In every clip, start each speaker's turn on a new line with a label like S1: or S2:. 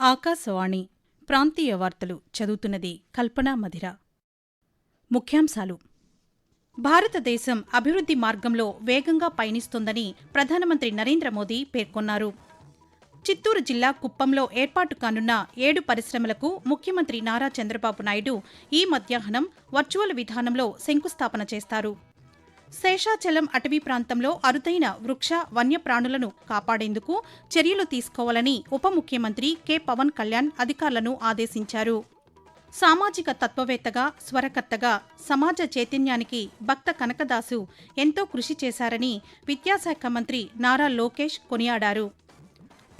S1: ఆకాశవాణి ప్రాంతీయ వార్తలు చదువుతున్నది కల్పనా మధిర. ముఖ్యాంశాలు. భారతదేశం అభివృద్ధి మార్గంలో వేగంగా పయనిస్తోందని ప్రధానమంత్రి నరేంద్ర మోదీ పేర్కొన్నారు. చిత్తూరు జిల్లా కుప్పంలో ఏర్పాటు కానున్న ఏడు పరిశ్రమలకు ముఖ్యమంత్రి నారా చంద్రబాబు నాయుడు ఈ మధ్యాహ్నం వర్చువల్ విధానంలో శంకుస్థాపన చేస్తారు. శేషాచలం అటవీ ప్రాంతంలో అరుదైన వృక్ష వన్యప్రాణులను కాపాడేందుకు చర్యలు తీసుకోవాలని ఉప ముఖ్యమంత్రి కె. పవన్ కళ్యాణ్ అధికారులను ఆదేశించారు. సామాజిక తత్వవేత్తగా స్వరకర్తగా సమాజ చైతన్యానికి భక్త కనకదాసు ఎంతో కృషి చేశారని విద్యాశాఖ మంత్రి నారా లోకేష్ కొనియాడారు.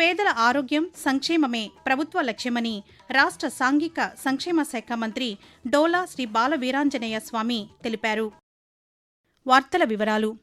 S1: పేదల ఆరోగ్యం సంక్షేమమే ప్రభుత్వ లక్ష్యమని రాష్ట్ర సాంఘిక సంక్షేమ శాఖ మంత్రి డోలా శ్రీ బాలవీరాంజనేయ స్వామి తెలిపారు. వార్తల వివరాలు.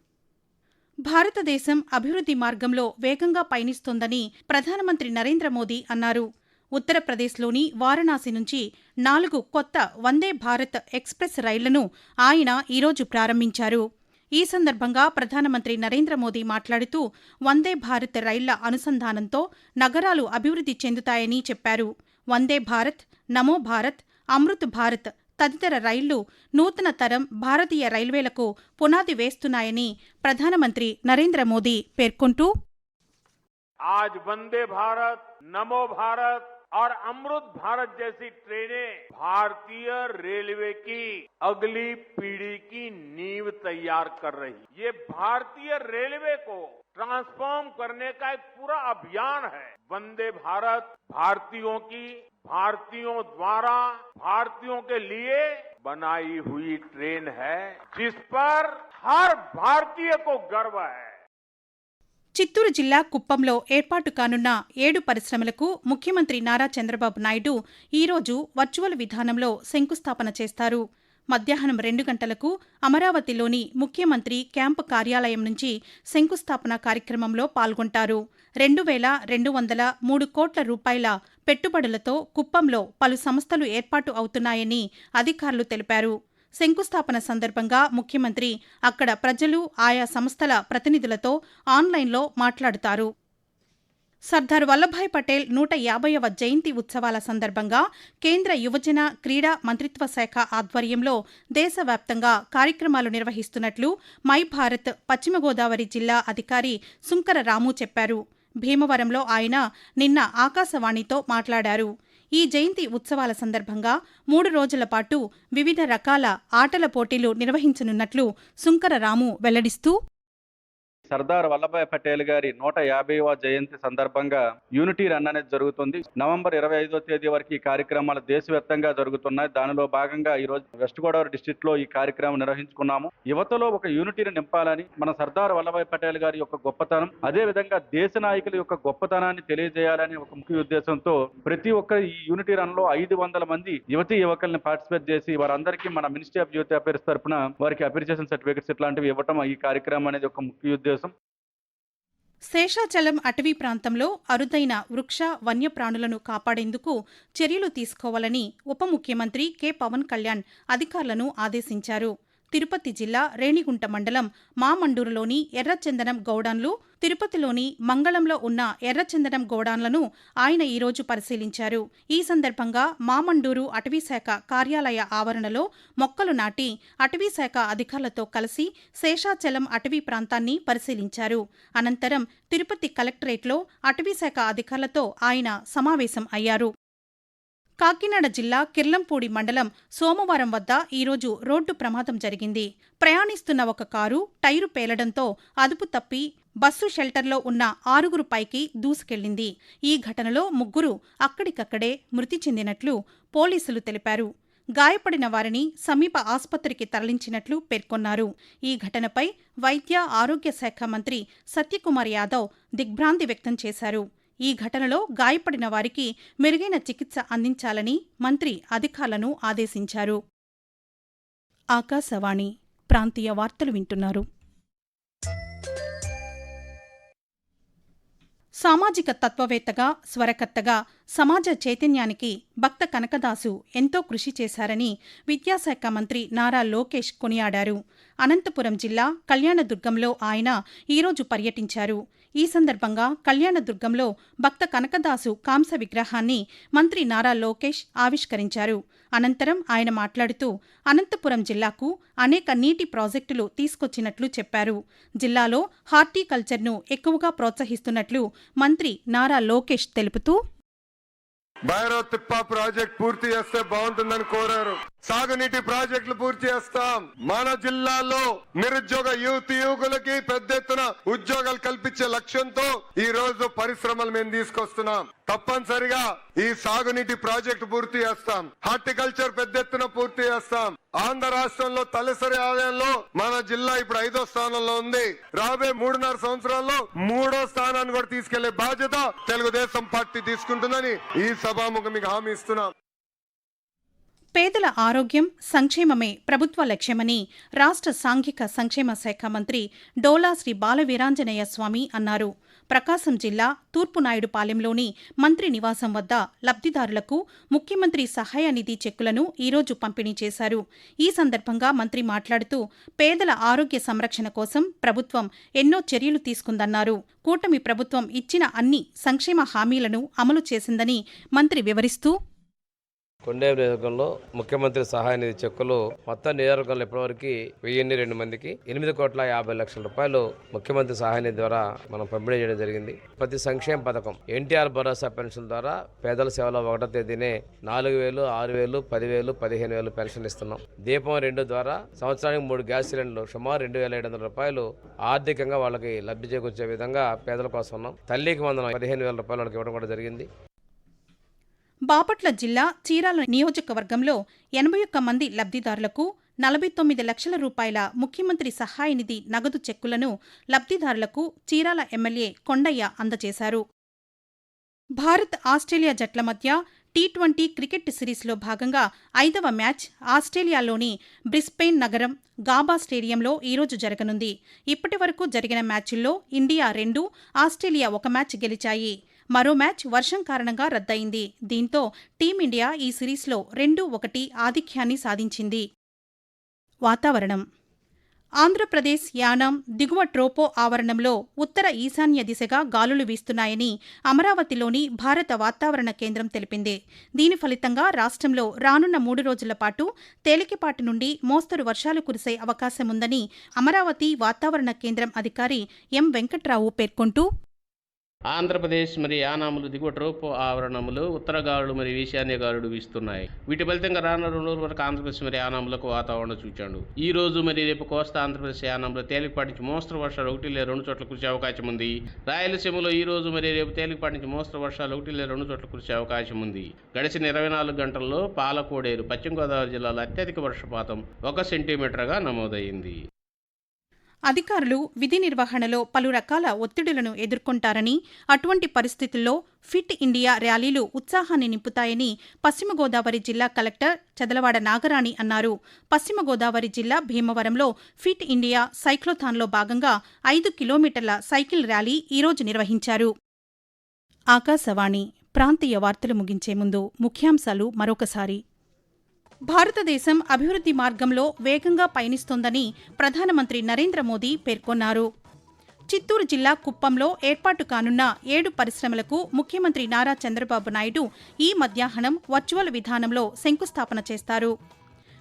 S1: భారతదేశం అభివృద్ధి మార్గంలో వేగంగా పయనిస్తోందని ప్రధానమంత్రి నరేంద్ర మోదీ అన్నారు. ఉత్తరప్రదేశ్లోని వారణాసి నుంచి నాలుగు కొత్త వందే భారత్ ఎక్స్ప్రెస్ రైళ్ళను ఆయన ఈరోజు ప్రారంభించారు. ఈ సందర్భంగా ప్రధానమంత్రి నరేంద్ర మోదీ మాట్లాడుతూ వందే భారత్ రైళ్ళ అనుసంధానంతో నగరాలు అభివృద్ధి చెందుతాయని చెప్పారు. వందే భారత్ నమో భారత్ అమృత్ భారత్ తదితర రైళ్ళు నూతన తరం భారతీయ రైల్వేలకు పునాది వేస్తున్నాయని ప్రధానమంత్రి నరేంద్ర మోదీ పేర్కొంటూ
S2: ఆజ్ వందే భారత్ నమో భారత్ और अमृत भारत जैसी ट्रेनें भारतीय रेलवे की अगली पीढ़ी की नींव तैयार कर रही ये भारतीय रेलवे को ट्रांसफॉर्म करने का एक पूरा अभियान है। वंदे भारत, भारतीयों की, भारतीयों द्वारा भारतीयों के लिए बनाई हुई ट्रेन है, जिस पर हर भारतीय को गर्व है।
S1: చిత్తూరు జిల్లా కుప్పంలో ఏర్పాటు కానున్న ఏడు పరిశ్రమలకు ముఖ్యమంత్రి నారా చంద్రబాబు నాయుడు ఈరోజు వర్చువల్ విధానంలో శంకుస్థాపన చేస్తారు. మధ్యాహ్నం రెండు గంటలకు అమరావతిలోని ముఖ్యమంత్రి క్యాంపు కార్యాలయం నుంచి శంకుస్థాపన కార్యక్రమంలో పాల్గొంటారు. రెండు వేల రెండు వందల మూడు కోట్ల రూపాయల పెట్టుబడులతో కుప్పంలో పలు సంస్థలు ఏర్పాటు అవుతున్నాయని అధికారులు తెలిపారు. శంకుస్థాపన సందర్భంగా ముఖ్యమంత్రి అక్కడ ప్రజలు ఆయా సంస్థల ప్రతినిధులతో ఆన్లైన్లో మాట్లాడుతారు. సర్దార్ వల్లభాయ్ పటేల్ నూట యాభైవ జయంతి ఉత్సవాల సందర్భంగా కేంద్ర యువజన క్రీడా మంత్రిత్వ శాఖ ఆధ్వర్యంలో దేశవ్యాప్తంగా కార్యక్రమాలు నిర్వహిస్తున్నట్లు మై భారత్ పశ్చిమ గోదావరి జిల్లా అధికారి సుంకర రాము చెప్పారు. భీమవరంలో ఆయన నిన్న ఆకాశవాణితో మాట్లాడారు. ఈ జయంతి ఉత్సవాల సందర్భంగా మూడు రోజుల పాటు వివిధ రకాల ఆటల పోటీలు నిర్వహించనున్నట్లు సుంకర రాము వెల్లడిస్తూ
S3: సర్దార్ వల్లభాయ్ పటేల్ గారి నూట యాభైవ జయంతి సందర్భంగా యూనిటీ రన్ అనేది జరుగుతుంది. నవంబర్ ఇరవై ఐదో తేదీ వరకు ఈ కార్యక్రమాలు దేశవ్యాప్తంగా జరుగుతున్నాయి. దానిలో భాగంగా ఈ రోజు వెస్ట్ గోదావరి డిస్టిక్లో ఈ కార్యక్రమం నిర్వహించుకున్నాము. యువతలో ఒక యూనిటీని నింపాలని మన సర్దార్ వల్లభాయ్ పటేల్ గారి యొక్క గొప్పతనం అదే విధంగా దేశ నాయకుల యొక్క గొప్పతనాన్ని తెలియజేయాలని ఒక ముఖ్య ఉద్దేశంతో ప్రతి ఒక్క ఈ యూనిటీ రన్లో ఐదు వందల మంది యువతి యువకుల్ని పార్టిసిపేట్ చేసి వారందరికీ మన మినిస్ట్రీ ఆఫ్ యూత్ అఫేర్స్ తరఫున వారికి అప్రిసియేషన్ సర్టిఫికెట్స్ ఇట్లాంటివి ఇవ్వటం ఈ కార్యక్రమం అనేది ఒక ముఖ్య ఉద్దేశం.
S1: శేషాచలం అటవీ ప్రాంతంలో అరుదైన వృక్ష వన్యప్రాణులను కాపాడేందుకు చర్యలు తీసుకోవాలని ఉప ముఖ్యమంత్రి కె. పవన్ కళ్యాణ్ అధికారులను ఆదేశించారు. తిరుపతి జిల్లా రేణిగుంట మండలం మామండూరులోని ఎర్రచందనం గౌడాన్లు తిరుపతిలోని మంగళంలో ఉన్న ఎర్రచందనం గోడాన్లను ఆయన ఈరోజు పరిశీలించారు. ఈ సందర్భంగా మామండూరు అటవీశాఖ కార్యాలయ ఆవరణలో మొక్కలు నాటి అటవీశాఖ అధికారులతో కలిసి శేషాచలం అటవీ ప్రాంతాన్ని పరిశీలించారు. అనంతరం తిరుపతి కలెక్టరేట్లో అటవీశాఖ అధికారులతో ఆయన సమావేశం అయ్యారు. కాకినాడ జిల్లా కిర్లంపూడి మండలం సోమవారం వద్ద ఈరోజు రోడ్డు ప్రమాదం జరిగింది. ప్రయాణిస్తున్న ఒక కారు టైరు పేలడంతో అదుపు తప్పి బస్సు షెల్టర్లో ఉన్న ఆరుగురు పైకి దూసుకెళ్ళింది ఈ ఘటనలో ముగ్గురు అక్కడికక్కడే మృతి చెందినట్లు పోలీసులు తెలిపారు. గాయపడిన వారిని సమీప ఆసుపత్రికి తరలించినట్లు పేర్కొన్నారు. ఈ ఘటనపై వైద్య ఆరోగ్య శాఖ మంత్రి సత్యకుమార్ యాదవ్ దిగ్భ్రాంతి వ్యక్తం చేశారు. ఈ ఘటనలో గాయపడిన వారికి మెరుగైన చికిత్స అందించాలని మంత్రి అధికారులను ఆదేశించారు. ఆకాశవాణి ప్రాంతీయ వార్తలు వింటున్నారు. సామాజిక తత్వవేత్తగా స్వరకర్తగా సమాజ చైతన్యానికి భక్త కనకదాసు ఎంతో కృషి చేశారని విద్యాశాఖ మంత్రి నారా లోకేష్ కొనియాడారు. అనంతపురం జిల్లా కళ్యాణదుర్గంలో ఆయన ఈరోజు పర్యటించారు. ఈ సందర్భంగా కళ్యాణదుర్గంలో భక్త కనకదాసు కాంస విగ్రహాన్ని మంత్రి నారా లోకేష్ ఆవిష్కరించారు. అనంతరం ఆయన మాట్లాడుతూ అనంతపురం జిల్లాకు అనేక నీటి ప్రాజెక్టులు తీసుకొచ్చినట్లు చెప్పారు. జిల్లాలో హార్టికల్చర్ను ఎక్కువగా ప్రోత్సహిస్తున్నట్లు మంత్రి నారా లోకేష్ తెలుపుతూ
S4: భైరవ్ తిప్ప ప్రాజెక్ట్ పూర్తి చేస్తే బాగుంటుందని కోరారు. సాగునీటి ప్రాజెక్టులు పూర్తి చేస్తాం. మన జిల్లాలో నిరుద్యోగ యువతి యువకులకి పెద్ద ఎత్తున ఉద్యోగాలు కల్పించే లక్ష్యంతో ఈ రోజు పరిశ్రమలు మేము తీసుకొస్తున్నాం. తప్పనిసరిగా ఈ సాగునీటి ప్రాజెక్టు పూర్తి చేస్తాం. హార్టికల్చర్ పెద్ద ఎత్తున పూర్తి చేస్తాం. ఆంధ్ర రాష్ట్రంలో తలసరి ఆదాయంలో మన జిల్లా ఇప్పుడు ఐదో స్థానంలో ఉంది. రాబోయే మూడున్నర సంవత్సరాల్లో మూడో స్థానాన్ని కూడా తీసుకెళ్ళే బాధ్యత తెలుగుదేశం పార్టీ తీసుకుంటుందని ఈ సభాముఖం మీకు హామీ ఇస్తున్నాం.
S1: పేదల ఆరోగ్యం సంక్షేమమే ప్రభుత్వ లక్ష్యమని రాష్ట్ర సాంఘిక సంక్షేమ శాఖ మంత్రి డోలా శ్రీ బాలవీరాంజనేయ స్వామి అన్నారు. ప్రకాశం జిల్లా తూర్పునాయుడుపాలెంలోని మంత్రి నివాసం వద్ద లబ్ధిదారులకు ముఖ్యమంత్రి సహాయ నిధి చెక్కులను ఈరోజు పంపిణీ చేశారు. ఈ సందర్భంగా మంత్రి మాట్లాడుతూ పేదల ఆరోగ్య సంరక్షణ కోసం ప్రభుత్వం ఎన్నో చర్యలు తీసుకుందన్నారు. కూటమి ప్రభుత్వం ఇచ్చిన అన్ని సంక్షేమ హామీలను అమలు చేసిందని మంత్రి వివరిస్తూ
S5: కొండేపు నియోజకవర్గంలో ముఖ్యమంత్రి సహాయ నిధి చెక్కులు మొత్తం నియోజకవర్గంలో ఇప్పటివరకు వెయ్యిన్ని రెండు మందికి ఎనిమిది కోట్ల యాభై లక్షల రూపాయలు ముఖ్యమంత్రి సహాయ నిధి ద్వారా మనం పంపిణీ చేయడం జరిగింది. ప్రతి సంక్షేమ పథకం ఎన్టీఆర్ భరోసా పెన్షన్ ద్వారా పేదల సేవలో ఒకటో తేదీనే నాలుగు వేలు ఆరు వేలు పదివేలు పదిహేను వేలు పెన్షన్ ఇస్తున్నాం. దీపం రెండు ద్వారా సంవత్సరానికి మూడు గ్యాస్ సిలిండర్లు సుమారు రెండు వేల ఏడు వందల రూపాయలు ఆర్థికంగా వాళ్ళకి లబ్ధి చేకూర్చే విధంగా పేదల కోసం ఉన్నాం. తల్లికి వందనం పదిహేను వేల రూపాయలు వాళ్ళకి ఇవ్వడం కూడా జరిగింది.
S1: బాపట్ల జిల్లా చీరాల నియోజకవర్గంలో ఎనభై ఒక్క మంది లబ్ధిదారులకు నలభై తొమ్మిది లక్షల రూపాయల ముఖ్యమంత్రి సహాయ నిధి నగదు చెక్కులను లబ్ధిదారులకు చీరాల ఎమ్మెల్యే కొండయ్య అందజేశారు. భారత్ ఆస్ట్రేలియా జట్ల మధ్య టీ ట్వంటీ క్రికెట్ సిరీస్లో భాగంగా ఐదవ మ్యాచ్ ఆస్ట్రేలియాలోని బ్రిస్బెయిన్ నగరం గాబా స్టేడియంలో ఈరోజు జరగనుంది. ఇప్పటి వరకు జరిగిన మ్యాచుల్లో ఇండియా రెండు ఆస్ట్రేలియా ఒక మ్యాచ్ గెలిచాయి. మరో మ్యాచ్ వర్షం కారణంగా రద్దయింది. దీంతో టీమిండియా ఈ సిరీస్లో రెండు ఒకటి ఆధిక్యాన్ని సాధించింది. వాతావరణం. ఆంధ్రప్రదేశ్ యానం దిగువ ట్రోపో ఆవరణంలో ఉత్తర ఈశాన్య దిశగా గాలులు వీస్తున్నాయని అమరావతిలోని భారత వాతావరణ కేంద్రం తెలిపింది. దీని ఫలితంగా రాష్ట్రంలో రానున్న మూడు రోజుల పాటు తేలికపాటి నుండి మోస్తరు వర్షాలు కురిసే అవకాశముందని అమరావతి వాతావరణ కేంద్రం అధికారి ఎం వెంకట్రావు పేర్కొంటూ
S6: ఆంధ్రప్రదేశ్ మరి యానాములు దిగువ ట్రోపు ఆవరణములు ఉత్తర గాలులు మరి ఈశాన్య గాలుడు వీస్తున్నాయి. వీటి ఫలితంగా రానున్న రెండు రోజుల వరకు ఆంధ్రప్రదేశ్ మరి యానాములకు వాతావరణం చూచాడు. ఈ రోజు మరి రేపు కోస్తా ఆంధ్రప్రదేశ్ యానాములు తేలికపాటి నుంచి మోస్తరు వర్షాలు ఒకటి లేదా రెండు చోట్ల కురిసే అవకాశం ఉంది. రాయలసీమలో ఈ రోజు మరి రేపు తేలికపాటి నుంచి మోస్తరు వర్షాలు ఒకటి లేదా రెండు చోట్ల కురిసే అవకాశం ఉంది. గడిచిన ఇరవై నాలుగు గంటల్లో పాలకోడేరు పశ్చిమ గోదావరి జిల్లాలో అత్యధిక వర్షపాతం ఒక సెంటీమీటర్గా నమోదైంది
S1: అధికారులు విధి నిర్వహణలో పలు రకాల ఒత్తిడులను ఎదుర్కొంటారని అటువంటి పరిస్థితుల్లో ఫిట్ ఇండియా ర్యాలీలు ఉత్సాహాన్ని నింపుతాయని పశ్చిమ గోదావరి జిల్లా కలెక్టర్ చదలవాడ నాగరాణి అన్నారు. పశ్చిమ గోదావరి జిల్లా భీమవరంలో ఫిట్ ఇండియా సైక్లోథాన్లో భాగంగా ఐదు కిలోమీటర్ల సైకిల్ ర్యాలీ ఈరోజు నిర్వహించారు. ఆకాశవాణి ప్రాంతీయ వార్తలు ముగించే ముందు ముఖ్యాంశాలు మరొకసారి. భారతదేశం అభివృద్ధి మార్గంలో వేగంగా పయనిస్తోందని ప్రధానమంత్రి నరేంద్ర మోదీ పేర్కొన్నారు. చిత్తూరు జిల్లా కుప్పంలో ఏర్పాటు కానున్న ఏడు పరిశ్రమలకు ముఖ్యమంత్రి నారా చంద్రబాబు నాయుడు ఈ మధ్యాహ్నం వర్చువల్ విధానంలో శంకుస్థాపన చేస్తారు.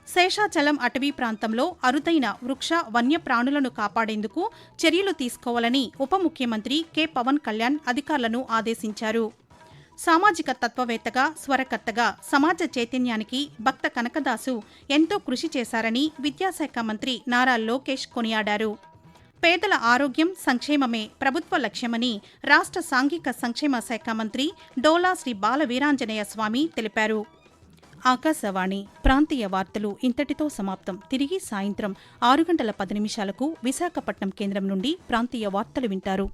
S1: శేషాచలం అటవీ ప్రాంతంలో అరుదైన వృక్ష వన్యప్రాణులను కాపాడేందుకు చర్యలు తీసుకోవాలని ఉప ముఖ్యమంత్రి కె. పవన్ కళ్యాణ్ అధికారులను ఆదేశించారు. సామాజిక తత్వవేత్తగా స్వరకర్తగా సమాజ చైతన్యానికి భక్త కనకదాసు ఎంతో కృషి చేశారని విద్యాశాఖ మంత్రి నారా లోకేష్ కొనియాడారు. పేదల ఆరోగ్యం సంక్షేమమే ప్రభుత్వ లక్ష్యమని రాష్ట్ర సాంఘిక సంక్షేమ శాఖ మంత్రి డోలా శ్రీ బాల వీరాంజనేయ స్వామి తెలిపారు. ఆకాశవాణి ప్రాంతీయ వార్తలు ఇంతటితో సమాప్తం. తిరిగి సాయంత్రం ఆరు గంటల పది నిమిషాలకు విశాఖపట్నం కేంద్రం నుండి ప్రాంతీయ వార్తలు వింటారు.